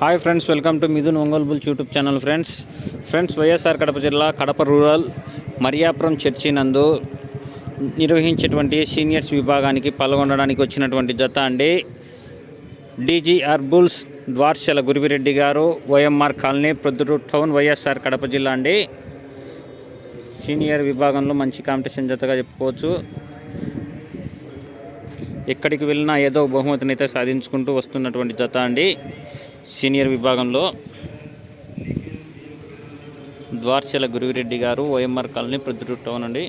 Hi friends welcome to Mithun Ongole YouTube channel friends. Friends YSR Kadapa జిల్లా Kadapa rural Mariyapuram church నందు నిర్వహించేటువంటి seniors విభాగానికి పాల్గొనడానికి వచ్చినటువంటి జత అండి. డీజీఆర్ బుల్స్ ద్వార్చల గురివిరెడ్డి గారు YMR colony Proddatur town YSR Kadapa జిల్లా అండి. సీనియర్ విభాగంలో మంచి కాంపిటీషన్ జతగా చెప్పుకోవచ్చు. ఎక్కడికి వెళ్ళినా ఏదో బహుమతిని అయితే సాధించుకుంటూ వస్తున్నటువంటి జత అండి. సీనియర్ విభాగంలో ద్వార్చల గురువిరెడ్డి గారు ఓఎంఆర్ కాలనీ ప్రొద్దుటూరు టౌన్ అండి.